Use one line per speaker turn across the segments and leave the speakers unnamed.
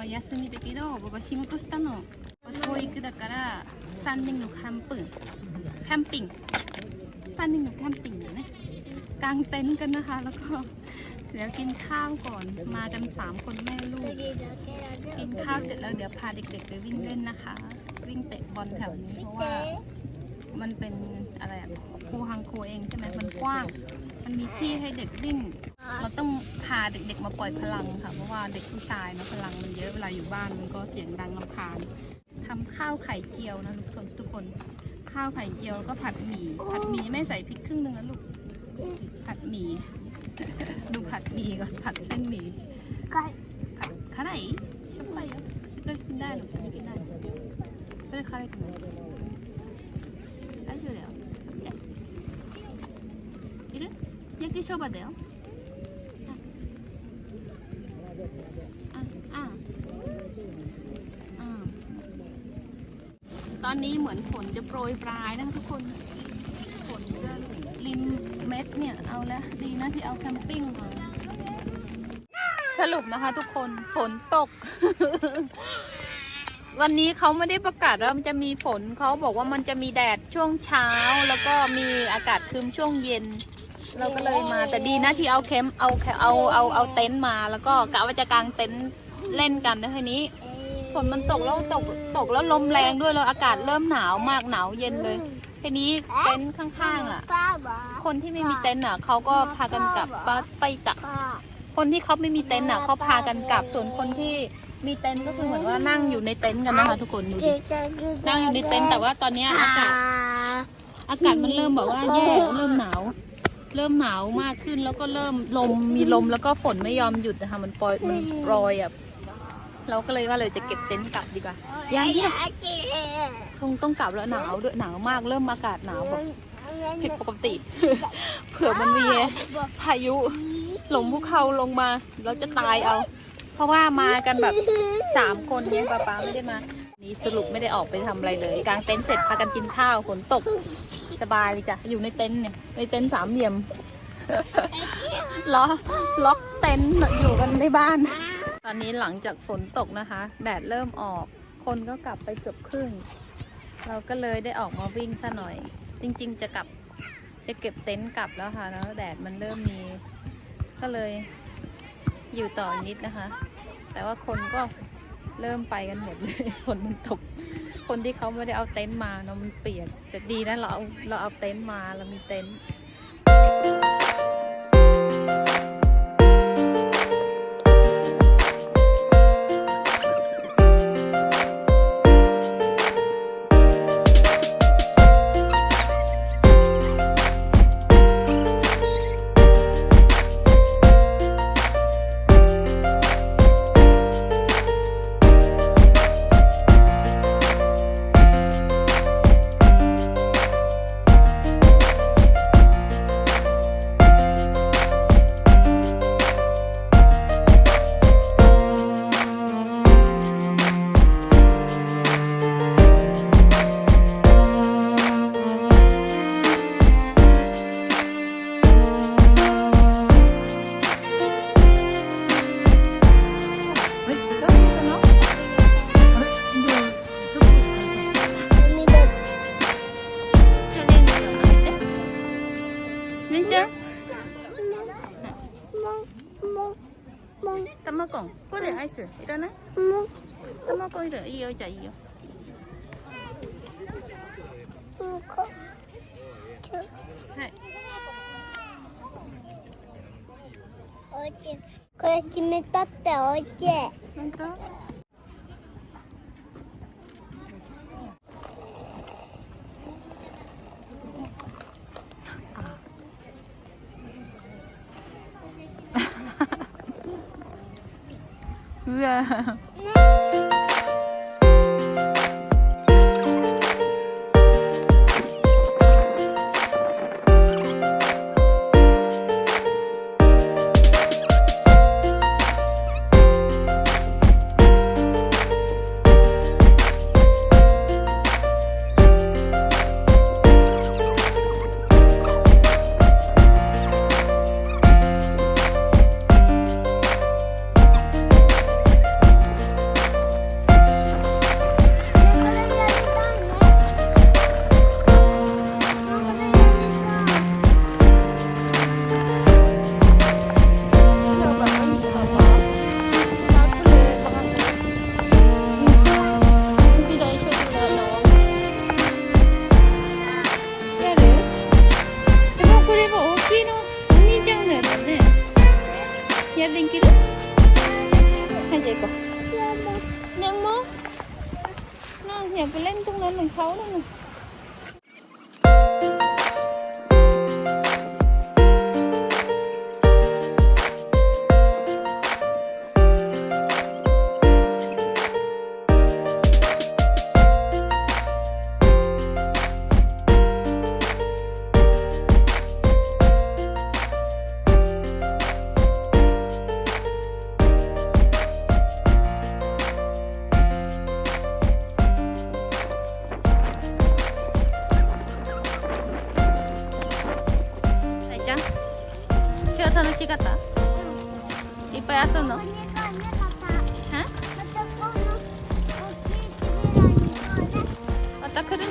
パ休みだけどパパ仕事したの教育だから3人のキャンプキャンピング3人のキャンピングねกางเต็นท์กันนะคะ แล้วก็เดี๋ยวกินข้าวก่อนมากันสามคนแม่ลูก กินข้าวเสร็จแล้วเดี๋ยวพาเด็กๆไปวิ่งเล่นนะคะ วิ่งเตะบอลแถวนี้เพราะว่ามันเป็นอะไรอะคูฮังโคเองใช่ไหมมันกว้าง มันมีที่ให้เด็กวิ่ง เราต้องพาเด็กๆ มาปล่อยพลังค่ะ เพราะว่าเด็กผู้ชายเนาะพลังมันเยอะเวลาอยู่บ้านมันก็เสียงดังลำคาญทำข้าวไข่เจียวนะลูกทุกคน ข้าวไข่เจียวแล้วก็ผัดหมี่ผัดหมี่ไม่ใส่พริกครึ่งหนึ่งนะลูก ผัดหมี่ ดูผัดหมี่ก่อนผัดเส้นหมี่ผัดขนาดไหนชอบไปก็กินได้หรือไม่กินได้ก็เได้ค่าอไรกัน 셔봐도 돼 요? 아, 아, 아. ตอนนี้เหมือนฝนจะโปรยปลายนะคะทุกคน ฝนจะริมเม็ดเนี่ย เอาละดีนะที่เอาแคมปิ้งมา สรุปนะคะทุกคนฝนตก วันนี้เขาไม่ได้ประกาศว่ามันจะมีฝนเขาบอกว่ามันจะมีแดดช่วงเช้า แล้วก็มีอากาศคืมช่วงเย็น เราก็เลยมาแต่ดีนะที่เอาแคมเอาเอาเอาเอาเต็นท์มาแล้วก็กะว่าจะกางเต็นท์เล่นกันนะทีนี้ฝนมันตกแล้วตกตกแล้วลมแรงด้วยแล้วอากาศเริ่มหนาวมากหนาวเย็นเลยทีนี้เต็นท์ข้างๆอะ คนที่ไม่มีเต็นท์อะเขาก็พากันกลับไปไปตะคนที่เขาไม่มีเต็นท์อะเขาพากันกลับส่วนคนที่มีเต็นท์ก็คือเหมือนว่านั่งอยู่ในเต็นท์กันนะคะทุกคนดูดินั่งอยู่ในเต็นท์แต่ว่าตอนนี้อากาศอากาศมันเริ่มแบบว่าแย่เริ่มหนาว เริ่มหนาวมากขึ้นแล้วก็เริ่มลมมีลมแล้วก็ฝนไม่ยอมหยุดนะคะมันปล่อยมันโปรยอะเราก็เลยว่าเลยจะเก็บเต็นท์กลับดีกว่ายังเนี่ยคงต้องกลับแล้วหนาวด้วยหนาวมากเริ่มอากาศหนาวแบบผิดปกติ เผื่อมันมีพายุหลงภูเขาลงมาเราจะตายเอา เพราะว่ามากันแบบสามคนเนี่ยป้าป๊าไม่ได้มา นี่สรุปไม่ได้ออกไปทำอะไรเลยกางเต็นท์เสร็จพากันกินข้าวฝนตก สบายเลยจ้ะ อยู่ในเต็นท์เนี่ย ในเต็นท์สามเหลี่ยมล็อกล็อกเต็นท์อยู่กันในบ้าน ตอนนี้หลังจากฝนตกนะคะ แดดเริ่มออก คนก็กลับไปเกือบครึ่ง เราก็เลยได้ออกมาวิ่งซะหน่อย จริง ๆ จะกลับ จะเก็บเต็นท์กลับแล้วค่ะ แล้วแดดมันเริ่มมี ก็เลยอยู่ต่ออีกนิดนะคะ แต่ว่าคนก็เริ่มไปกันหมดเลย ฝนมันตก คนที่เขาไม่ได้เอาเต็นท์มาเนาะมันเปียกแต่ดีนะเราเอาเราเอาเต็นท์มาเรามีเต็นท์ 卵これアイス。いらない？卵いる。いいよじゃあいいよ。はい。
これ決めたっておいしい。
本当？う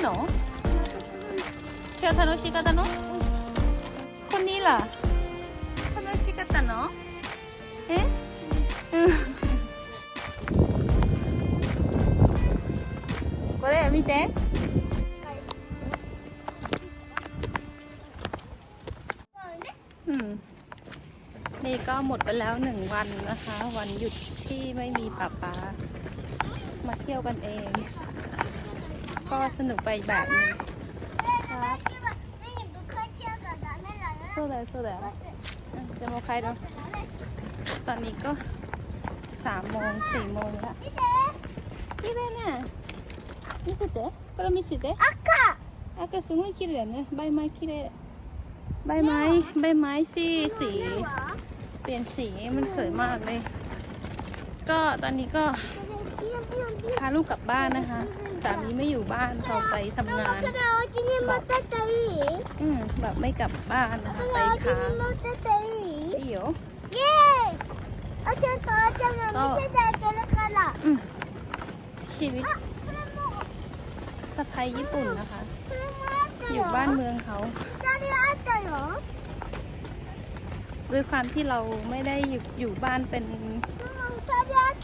また
来るの今日楽しかったのคนนี้ล่ะ楽しかったのえうんこれ見てอืมนี่ก็หมดไปแล้วหนึ่งวันนะคะ วันหยุดที่ไม่มีป้าป๊ามาเที่ยวกันเอง ก็สนุกไปแบบหนึงครับ
目にぶつかっちゃうからダメだよ
そうだよそうだよอืมจะมาใครเนาะตอนนี้ก็สามโมงสี่โมงแล้ว
見て
นี่เลยเนี่ย見せてこれ見せて
赤
赤すごい綺麗だよねใบไม้綺麗ใบไม้ใบไม้สีสี
目は
เปลี่ยนสีมันสวยมากเลย ก็ตอนนี้ก็ พาลูกกลับบ้านนะคะ สามีไม่อยู่บ้านเขาไปทำงาน อืมแบบไม่กลับบ้านนะคะไปค้างเดี๋ยว
อืม่ใช่แต่แค่ละ
ครชีวิตสะพายญี่ปุ่นนะคะ อยู่บ้านเมืองเขา ด้วยความที่เราไม่ได้อยู่บ้านเป็น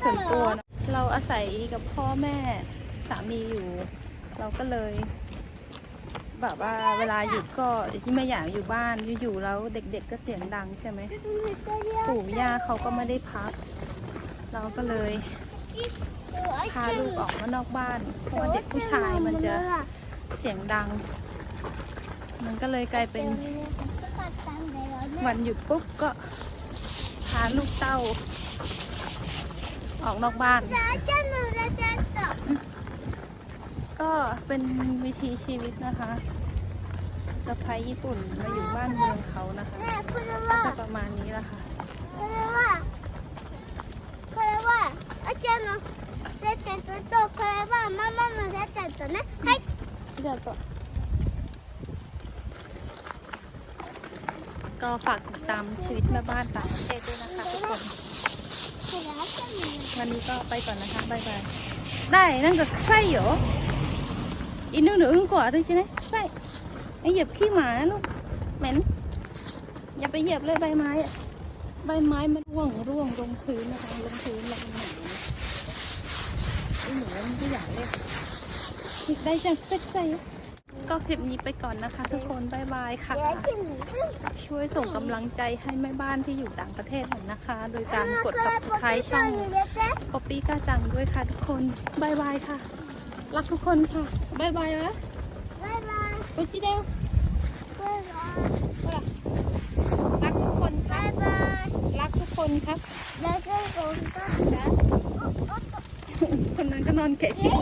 ส่วนตัว เราอาศัยกับพ่อแม่สามีอยู่ เราก็เลย แบบว่าเวลาหยุดก็ที่ไม่อยากอยู่บ้านอยู่ๆแล้วเด็กๆก็เสียงดังใช่ไหมปู่ย่าเขาก็ไม่ได้พัก เราก็เลยพาลูกออกมานอกบ้านเพราะเด็กผู้ชายมันจะเสียงดัง มันก็เลยกลายเป็นวันหยุดปุ๊บก็พาลูกเต้า ออกนอกบ้าน
じゃあちゃんの裏ちゃんと
ก็เป็นวิถีชีวิตนะคะสะพายญี่ปุ่นมาอยู่บ้านเมืองเขานะคะ
ねえこれ
ก็จะ
は
ประมาณนี้แหละค่ะ
これはこれはあちゃんのレッテンとこれはママのレッテンとねはい
เดี๋ยวก็ก็ฝากติดตามชีวิตแม่บ้านต่างประเทศด้วยนะคะทุกคน
これあちゃんの
วันนี้ก็ไปก่อนนะคะบายบายได้นั่นก็ไส้เหรออินูหนูอึ้งกว่าด้วยใช่ไหมไส้ไอเหยียบขี้หมาลูกเหม็นอย่าไปเหยียบเลยใบไม้อะใบไม้มันร่วงร่วงลงพื้นนะคะลงพื้นแล้วมันเหม็นไอหนูมันไม่อยากเล่นได้จังเซ็กไส้ ก็คลิปนี้ไปก่อนนะคะ ทุกคนบายบายค่ะ ช่วยส่งกำลังใจให้แม่บ้านที่อยู่ต่างประเทศหน่อยนะคะ โดยการกด subscribe ช่องป๊อปปี้กาจังด้วยค่ะทุกคนบายบายค่ะ รักทุกคนค่ะบายบายนะ
บายบาย
อุจิเดว
บายบาย
รักทุกคนค่ะบา
ยบาย
รักทุกคนครับ
รักทุกคนครั
คนนั้นก็นอนแกะขี้หู